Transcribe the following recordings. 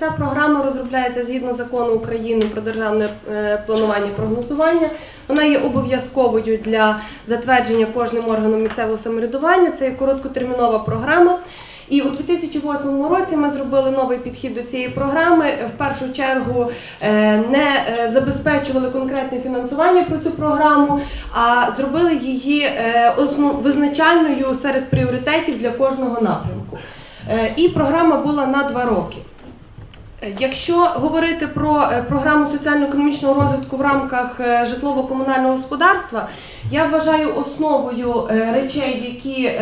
Ця програма розробляється згідно закону України про державне е, планування і прогнозування. Вона є обов'язковою для затвердження кожним органом місцевого самоврядування. Це є короткотермінова програма. І у 2008 році ми зробили новий підхід до цієї програми. В першу чергу е, не е, забезпечували конкретне фінансування про цю програму, а зробили її визначальною серед пріоритетів для кожного напрямку. І програма була на два роки. Якщо говорити про е, програму соціально-економічного розвитку в рамках е, житлово-комунального господарства, я вважаю основою е, речей, які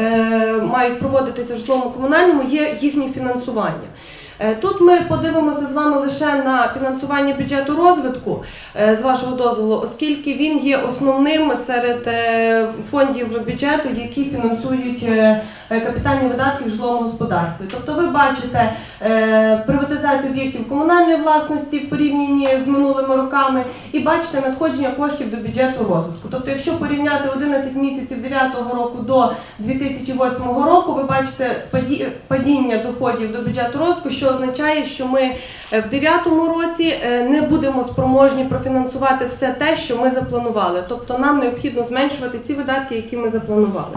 мають проводитися в житлово-комунальному, є їхнє фінансування. Е, Тут ми подивимося з вами лише на фінансування бюджету розвитку, е, з вашого дозволу, оскільки він є основним серед е, фондів бюджету, які фінансують капітальні видатки в житловому господарстві. Тобто ви бачите приватизацію об'єктів комунальної власності в порівнянні з минулими роками і бачите надходження коштів до бюджету розвитку. Тобто, якщо порівняти 11 місяців 2009 року до 2008 року, ви бачите падіння доходів до бюджету розвитку, що означає, що ми е, в 2009 році е, не будемо спроможні профінансувати все те, що ми запланували. Тобто нам необхідно зменшувати ці видатки, які ми запланували.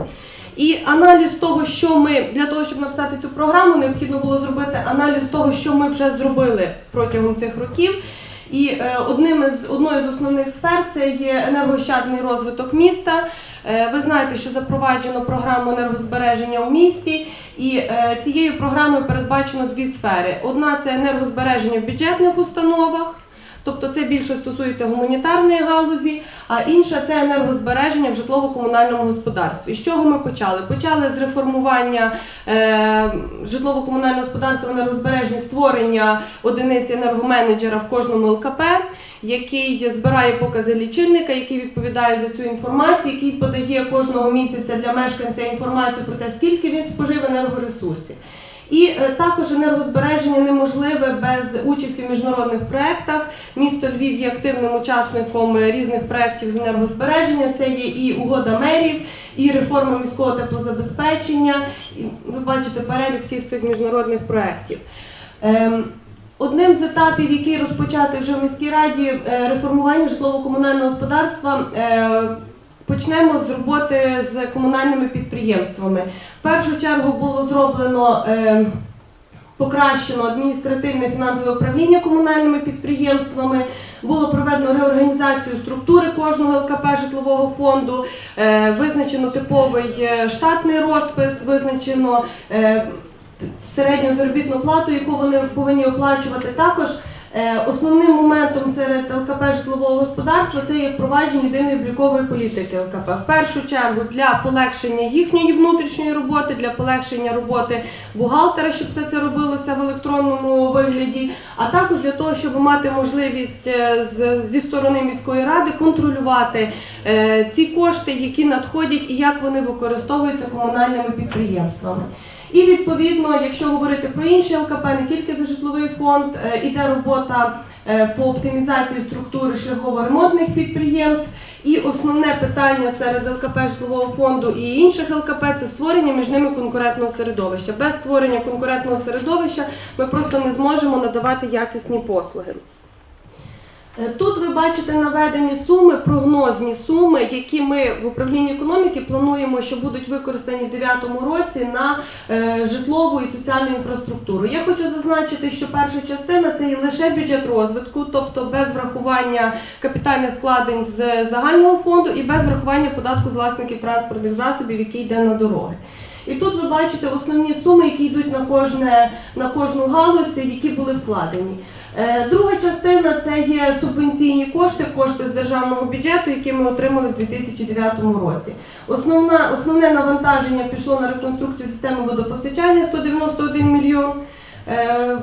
І аналіз того, що ми для того, щоб написати цю програму, необхідно було зробити аналіз того, що ми вже зробили протягом цих років. І е, одним із одною з основних сфер це є енергоощадний розвиток міста. Е, ви знаєте, що запроваджено програму енергозбереження у місті, і е, цією програмою передбачено дві сфери: одна це енергозбереження в бюджетних установах. Тобто це більше стосується гуманітарної галузі, а інша це енергозбереження в житлово-комунальному господарстві. З чого ми почали? Почали з реформування е, житлово-комунального господарства енергозбереження, створення одиниці енергоменеджера в кожному ЛКП, який збирає покази лічильника, який відповідає за цю інформацію, який подає кожного місяця для мешканця інформацію про те, скільки він спожив енергоресурсів. І е, також енергозбереження неможливе без участі в міжнародних проєктах. Місто Львів є активним учасником е, різних проєктів з енергозбереження. Це є і угода мерів, і реформа міського теплозабезпечення. Ви бачите перелік всіх цих міжнародних проєктів. Ем, Одним з етапів, який розпочатий вже в міській раді, е, реформування житлово-комунального господарства. Почнемо з роботи з комунальними підприємствами. В першу чергу було зроблено е, покращено адміністративне фінансове управління комунальними підприємствами. Було проведено реорганізацію структури кожного ЛКП житлового фонду, е, визначено типовий е, штатний розпис, визначено е, середню заробітну плату, яку вони повинні оплачувати. Також основним моментом серед ЛКП житлового господарства це є впровадження єдиної облікової політики ЛКП. В першу чергу для полегшення їхньої внутрішньої роботи, для полегшення роботи бухгалтера, щоб все це робилося в електронному вигляді, а також для того, щоб мати можливість е, зі сторони міської ради контролювати е, ці кошти, які надходять і як вони використовуються комунальними підприємствами. І відповідно, якщо говорити про інші ЛКП, не тільки за житловий фонд, е, іде робота е, по оптимізації структури шляхово-ремонтних підприємств. І основне питання серед ЛКП житлового фонду і інших ЛКП це створення між ними конкурентного середовища. Без створення конкурентного середовища ми просто не зможемо надавати якісні послуги. Е, Тут ви бачите наведені суми, прогнозні суми, які ми в управлінні економіки плануємо, що будуть використані в 2009 році на е, житлову і соціальну інфраструктуру. Я хочу зазначити, що перша частина це лише бюджет розвитку, тобто без врахування капітальних вкладень з загального фонду і без врахування податку з власників транспортних засобів, який йде на дороги. І тут ви бачите основні суми, які йдуть на на кожну галузь, які були вкладені. Е, Друга частина це є субвенційні кошти, кошти з державного бюджету, які ми отримали в 2009 році. Основна, основне навантаження пішло на реконструкцію системи водопостачання 191 мільйон. е,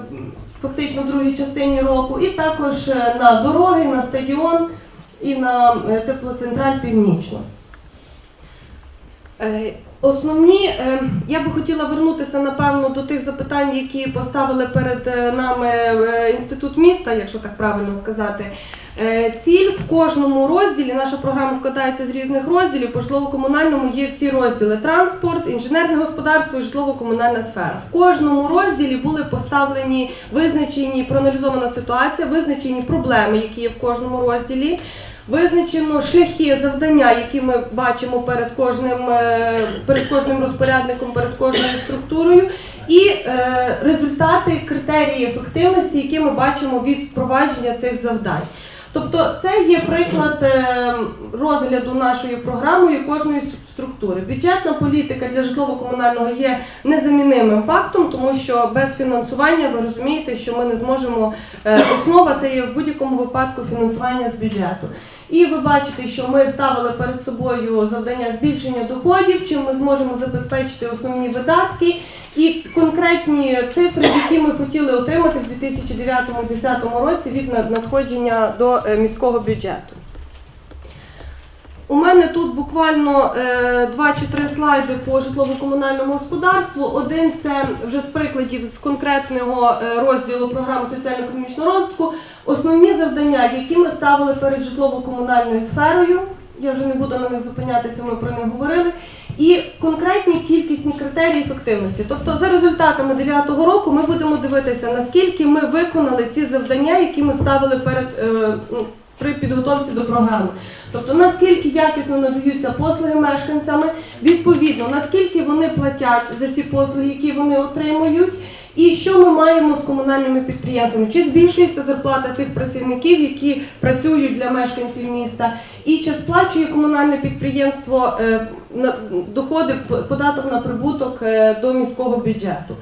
Фактично в другій частині року, і також е, на дороги, на стадіон і на теплоцентраль північно. Е, Основні, е, я би хотіла вернутися напевно до тих запитань, які поставили перед е, нами інститут міста, якщо так правильно сказати. Ціль в кожному розділі, наша програма складається з різних розділів. По житлово-комунальному є всі розділи: транспорт, інженерне господарство і житлово-комунальна сфера. В кожному розділі були поставлені визначені проаналізована ситуація, визначені проблеми, які є в кожному розділі. Визначено шляхи завдання, які ми бачимо перед кожним, е, перед кожним розпорядником, перед кожною структурою, і е, результати, критерії ефективності, які ми бачимо від впровадження цих завдань. Тобто це є приклад е, розгляду нашої програми і кожної структури. Бюджетна політика для житлово-комунального є незамінимим фактом, тому що без фінансування ви розумієте, що ми не зможемо. е, Основа це є в будь-якому випадку фінансування з бюджету. І ви бачите, що ми ставили перед собою завдання збільшення доходів, чим ми зможемо забезпечити основні видатки і конкретні цифри, які ми хотіли отримати в 2009-2010 році від надходження до е, міського бюджету. У мене тут буквально е, два чи три слайди по житлово-комунальному господарству. Один це вже з прикладів з конкретного е, розділу програми соціально-економічного розвитку. Основні завдання, які ми ставили перед житлово-комунальною сферою. Я вже не буду на них зупинятися, ми про них говорили. І конкретні кількісні критерії ефективності. Тобто, за результатами 9 року ми будемо дивитися, наскільки ми виконали ці завдання, які ми ставили перед е, при підготовці до програми. Тобто наскільки якісно надаються послуги мешканцями, відповідно, наскільки вони платять за ці послуги, які вони отримують, і що ми маємо з комунальними підприємствами? Чи збільшується зарплата цих працівників, які працюють для мешканців міста, і чи сплачує комунальне підприємство е, доходи податок на прибуток е, до міського бюджету?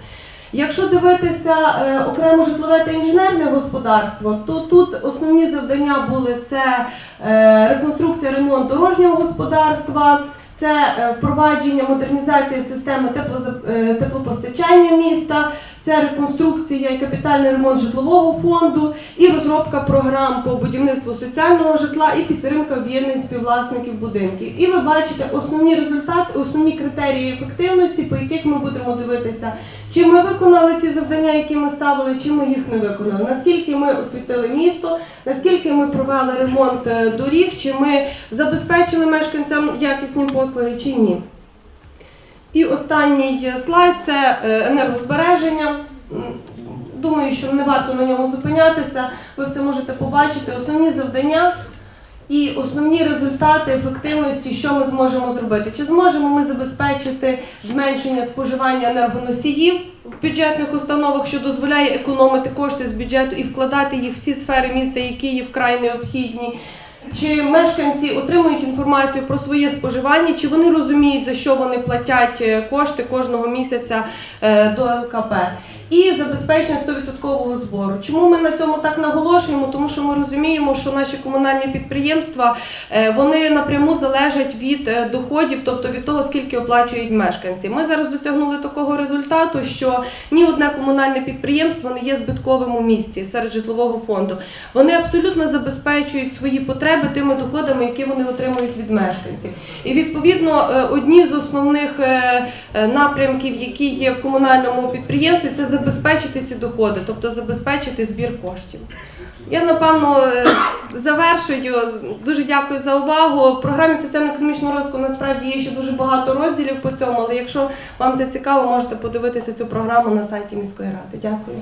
Якщо дивитися е, окремо житлове та інженерне господарство, то тут основні завдання були це е, реконструкція, ремонт дорожнього господарства, це е, впровадження, модернізація системи теплопостачання міста, це реконструкція і капітальний ремонт житлового фонду, і розробка програм по будівництву соціального житла і підтримка об'єднань співвласників будинків. І ви бачите основні результати, основні критерії ефективності, по яких ми будемо дивитися, чи ми виконали ці завдання, які ми ставили, чи ми їх не виконали. Наскільки ми освітили місто, наскільки ми провели ремонт е, доріг, чи ми забезпечили мешканцям якісні послуги, чи ні. І останній слайд це е, енергозбереження. Думаю, що не варто на ньому зупинятися. Ви все можете побачити. Основні завдання і основні результати ефективності, що ми зможемо зробити. Чи зможемо ми забезпечити зменшення споживання енергоносіїв в бюджетних установах, що дозволяє економити кошти з бюджету і вкладати їх в ці сфери міста, які є вкрай необхідні? Чи мешканці отримують інформацію про своє споживання, чи вони розуміють, за що вони платять е, кошти кожного місяця е, до ЛКП? І забезпечення 100% збору. Чому ми на цьому так наголошуємо? Тому що ми розуміємо, що наші комунальні підприємства е, вони напряму залежать від е, доходів, тобто від того, скільки оплачують мешканці. Ми зараз досягнули такого результату, що ні одне комунальне підприємство не є збитковим у місті серед житлового фонду. Вони абсолютно забезпечують свої потреби тими доходами, які вони отримують від мешканців. І відповідно е, одні з основних напрямків, які є в комунальному підприємстві, це забезпечити ці доходи, тобто забезпечити збір коштів. Я напевно е, завершую. Дуже дякую за увагу. В програмі соціально-економічного розвитку насправді є ще дуже багато розділів по цьому, але якщо вам це цікаво, можете подивитися цю програму на сайті міської ради. Дякую.